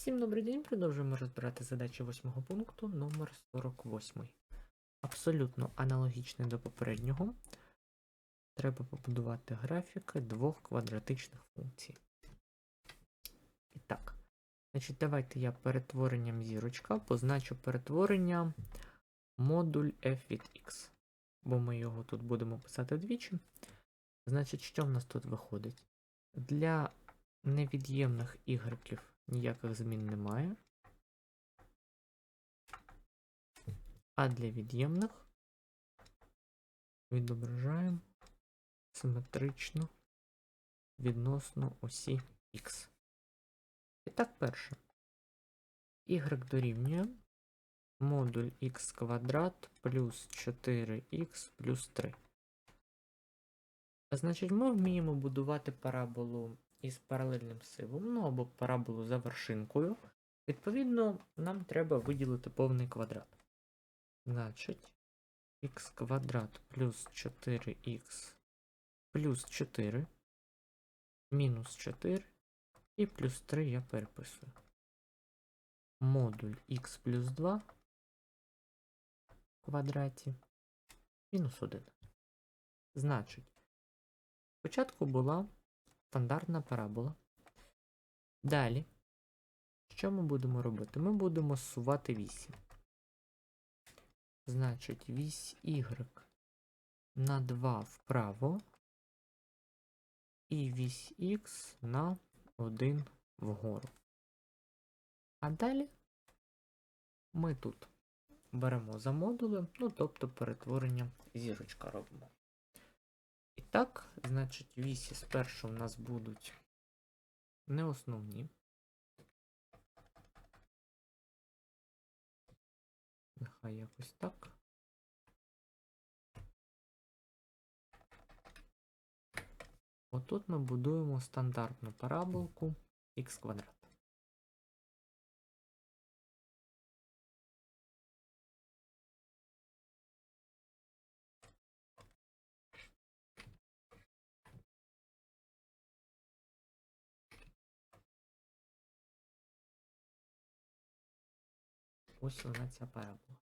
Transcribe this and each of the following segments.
Всім добрий день, продовжуємо розбирати задачі восьмого пункту номер 48. Абсолютно аналогічний до попереднього. Треба побудувати графіки двох квадратичних функцій. І так, значить, давайте я перетворенням зірочка позначу перетворення модуль f від x. Бо ми його тут будемо писати двічі. Значить, що в нас тут виходить? Для невід'ємних ігреків ніяких змін немає. А для від'ємних відображаємо симетрично відносно осі Х. І так, перше. Y дорівнює модуль х квадрат плюс 4х плюс 3. А Значить, ми вміємо будувати параболу із паралельним сивом, ну або параболу за вершинкою. Відповідно, нам треба виділити повний квадрат. Значить, х квадрат плюс 4х плюс 4 мінус 4 і плюс 3 я переписую. Модуль х плюс 2 в квадраті мінус 1. Значить, спочатку була стандартна парабола. Далі, що ми будемо робити? Ми будемо зсувати вісі. Значить, вісь y на 2 вправо і вісь x на 1 вгору. А далі ми тут беремо за модулем, ну тобто перетворення зірочка робимо. Так, значить, вісі спершу в нас будуть не основні. Нехай якось так. Отут ми будуємо стандартну параболку х квадрат. Ось вона ця парабола.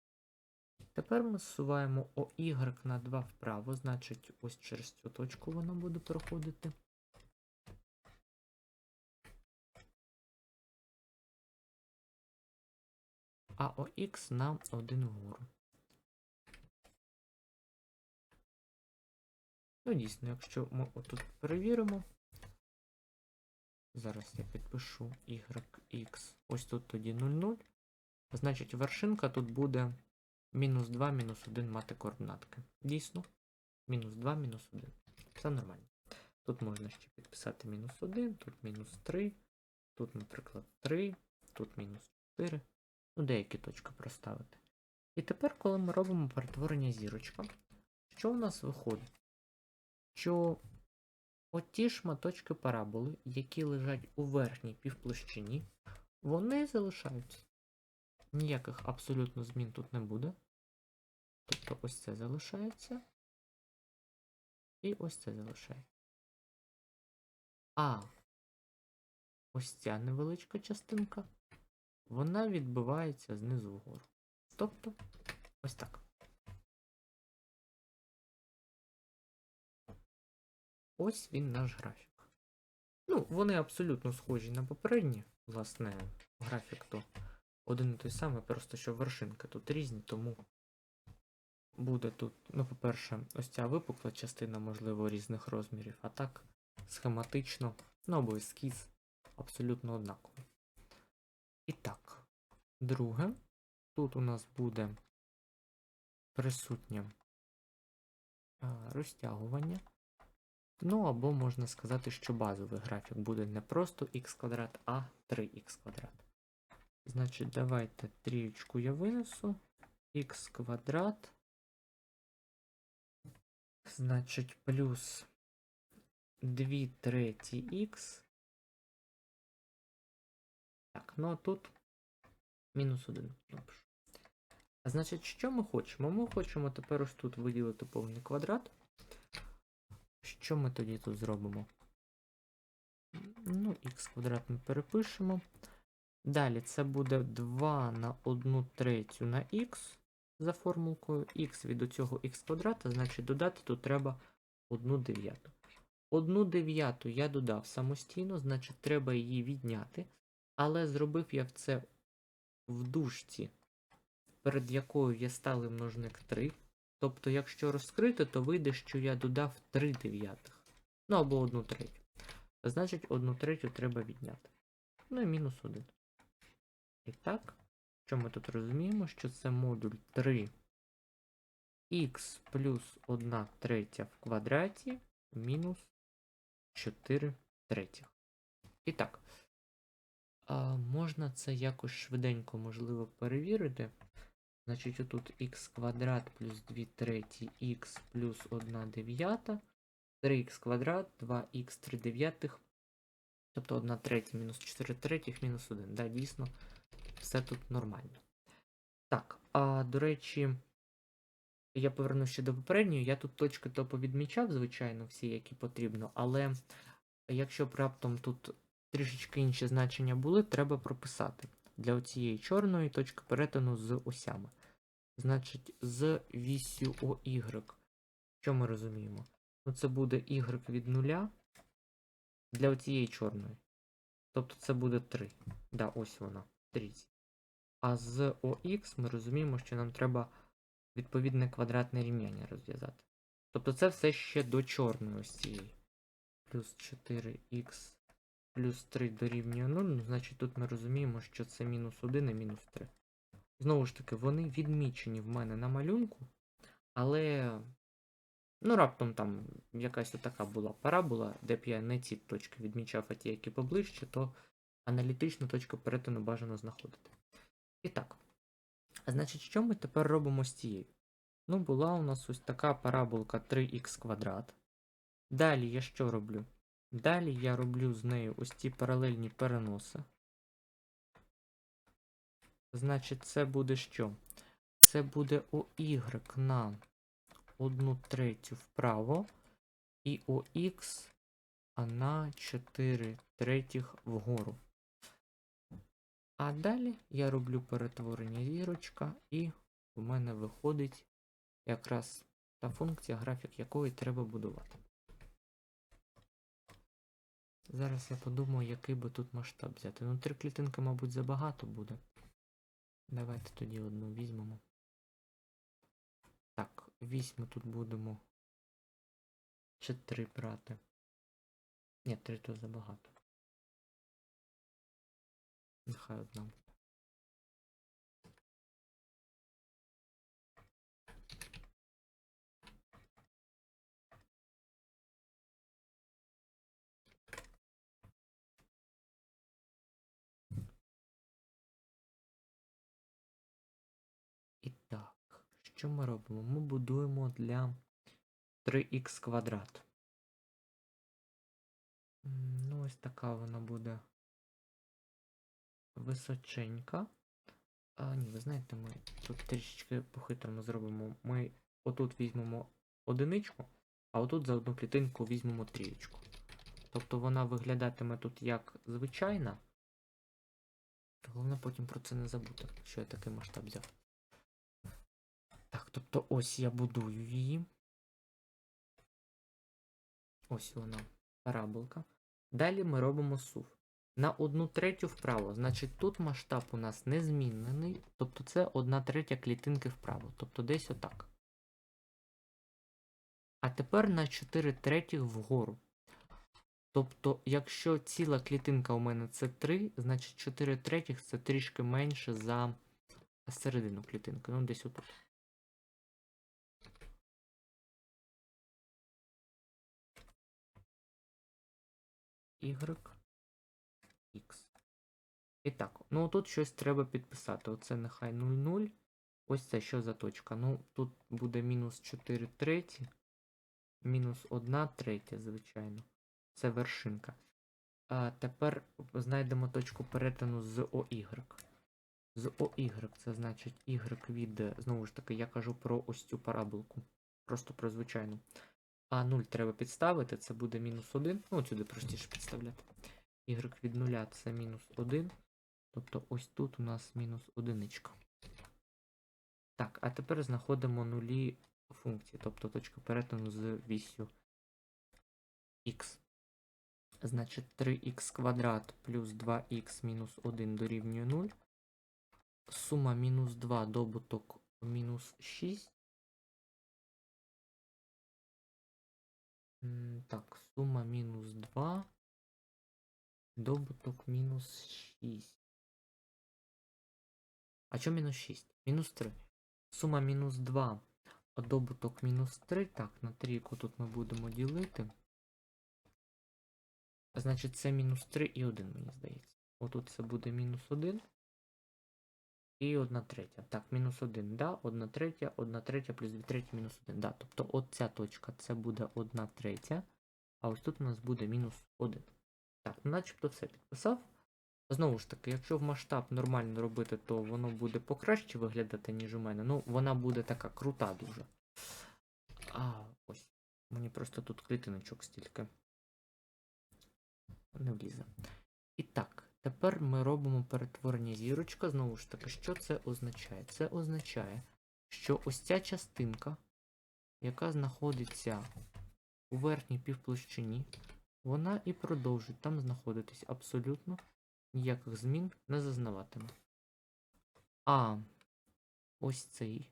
Тепер ми зсуваємо OY на 2 вправо, значить ось через цю точку воно буде проходити. А OX на 1 вгору. Ну, дійсно, якщо ми отут перевіримо. Зараз я підпишу YX. Ось тут тоді 0,0. Значить, вершинка тут буде мінус 2, мінус 1 мати координатки. Дійсно, мінус 2, мінус 1. Все нормально. Тут можна ще підписати мінус 1, тут мінус 3, тут, наприклад, 3, тут мінус 4. Ну, деякі точки проставити. І тепер, коли ми робимо перетворення зірочка, що у нас виходить? Що оті шматочки параболи, які лежать у верхній півплощині, вони залишаються. Ніяких абсолютно змін тут не буде. Тобто ось це залишається. І ось це залишається. А ось ця невеличка частинка, вона відбивається знизу вгору. Тобто, ось так. Ось він наш графік. Ну, вони абсолютно схожі на попередні, власне, графік то один і той самий, просто що вершинки тут різні, тому буде тут, ну, по-перше, ось ця випукла частина, можливо, різних розмірів, а так, схематично, ну або ескіз абсолютно однаковий. І так, друге, тут у нас буде присутнє а, розтягування. Ну, або можна сказати, що базовий графік буде не просто х квадрат, а 3х квадрат. Значить, давайте трієчку я винесу. х квадрат. Значить, плюс 2 треті х. Так, ну а тут мінус 1 напишу. А значить, що ми хочемо? Ми хочемо тепер ось тут виділити повний квадрат. Що ми тоді тут зробимо? Ну, х квадрат ми перепишемо. Далі це буде 2 на 1 третю на х за формулкою. х від цього х квадрата, значить додати тут треба 1 дев'яту. 1 дев'яту я додав самостійно, значить треба її відняти. Але зробив я це в дужці, перед якою є сталий множник 3. Тобто, якщо розкрити, то вийде, що я додав 3 дев'ятих. Ну або 1 третю. Значить, 1 третю треба відняти. Ну і мінус 1. І так, що ми тут розуміємо, що це модуль 3 х плюс 1 третя в квадраті мінус 4 третіх. І так, а можна це якось швиденько можливо перевірити. Значить, отут х квадрат плюс 2 треті х плюс 1 дев'ята, 3х квадрат, 2х 3 дев'ятих, тобто 1 третя мінус 4 третіх мінус 1. Да, дійсно, все тут нормально. Так, а до речі, я повернуся ще до попередньої. Я тут точки то повідмічав, звичайно, всі, які потрібно, але якщо б раптом тут трішечки інші значення були, треба прописати для цієї чорної точки перетину з осями. Значить, з вісю OY. Що ми розуміємо? Ну, це буде y від нуля для цієї чорної. Тобто це буде 3. Да, ось вона. 30. А з OX ми розуміємо, що нам треба відповідне квадратне рівняння розв'язати. Тобто це все ще до чорної ось цієї. Плюс 4х плюс 3 дорівнює 0, ну, значить тут ми розуміємо, що це мінус 1 і мінус 3. Знову ж таки, вони відмічені в мене на малюнку, але. Ну, раптом там якась така була парабола, де б я не ці точки відмічав, а ті, які поближче, то аналітичну точку перетину бажано знаходити. І так. Значить, що ми тепер робимо з цією? Ну, була у нас ось така параболка 3х квадрат. Далі я що роблю? Далі я роблю з нею ось ці паралельні переноси. Значить, це буде що? Це буде OY на 1 третю вправо і OX на 4 третіх вгору. А далі я роблю перетворення зірочка, і в мене виходить якраз та функція, графік якої треба будувати. Зараз я подумаю, який би тут масштаб взяти. Ну, три клітинки, мабуть, забагато буде. Давайте тоді одну візьмемо. Так, візьмемо тут будемо. Чи три брати. Ні, три то забагато. Нехай одна. І так, що ми робимо? Ми будуємо для 3х квадрат. Ну, ось така вона буде височенька. А, ні, ви знаєте, ми тут трішечки по-хитрому зробимо. Ми отут візьмемо одиничку, а отут за одну клітинку візьмемо трієчку. Тобто вона виглядатиме тут як звичайна. Головне потім про це не забути, що я такий масштаб взяв. Так, тобто ось я будую її. Ось вона, параболка. Далі ми робимо сув. На одну третю вправо. Значить, тут масштаб у нас не змінений. Тобто це одна третя клітинки вправо. Тобто десь отак. А тепер на 4 третіх вгору. Тобто, якщо ціла клітинка у мене це 3, значить 4 третіх це трішки менше за середину клітинки. Ну, десь отут. Y, X. І так, ну тут щось треба підписати. Оце нехай 0,0. Ось це що за точка? Ну, тут буде мінус 4 треті, мінус 1 третя, звичайно. Це вершинка. А тепер знайдемо точку перетину з OY. З OY, це значить Y від, знову ж таки, я кажу про ось цю параболку. Просто про звичайну. А 0 треба підставити, це буде мінус 1. Ну, сюди простіше підставляти. Y від 0 це мінус 1. Тобто ось тут у нас мінус одиничка. Так, а тепер знаходимо нулі функції, тобто точка перетину з вісю х. Значить 3х квадрат плюс 2х мінус 1 дорівнює 0. Сума мінус 2 добуток мінус 6. Так, сума мінус 2. Добуток мінус 6. А що мінус 6? Мінус 3. Сума мінус 2. А добуток мінус 3. Так, на трійку тут ми будемо ділити. Значить, це мінус 3 і 1, мені здається. Отут це буде мінус 1. І 1 третя. Так, мінус 1, да, 1 третя, 1 третя плюс 2 треті мінус 1. Да, тобто от ця точка це буде 1 третя. А ось тут у нас буде мінус 1. Так, ну начебто все підписав. Знову ж таки, якщо в масштаб нормально робити, то воно буде покраще виглядати, ніж у мене. Ну, вона буде така крута дуже. А, ось. Мені просто тут клітиночок стільки. Не влізе. І так, тепер ми робимо перетворення зірочка. Знову ж таки, що це означає? Це означає, що ось ця частинка, яка знаходиться у верхній півплощині, вона і продовжить там знаходитись абсолютно ніяких змін не зазнаватиме. А ось цей,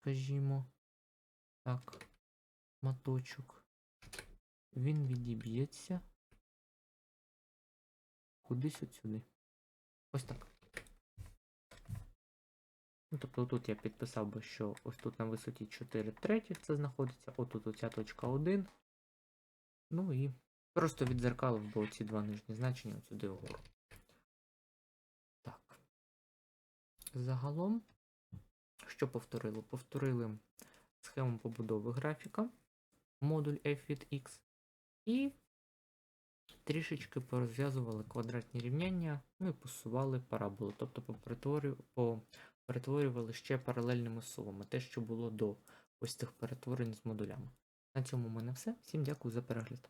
скажімо, так, маточок, він відіб'ється кудись от сюди. Ось так. Ну, тобто тут я підписав би, що ось тут на висоті 4 третіх це знаходиться, отут оця точка 1. Ну і просто відзеркалив би оці два нижні значення от сюди вгору. Так. Загалом, що повторили? Повторили схему побудови графіка, модуль f від x, і трішечки порозв'язували квадратні рівняння, ну і посували параболу, тобто перетворювали ще паралельними сувами, те, що було до ось цих перетворень з модулями. На цьому в мене все. Всім дякую за перегляд.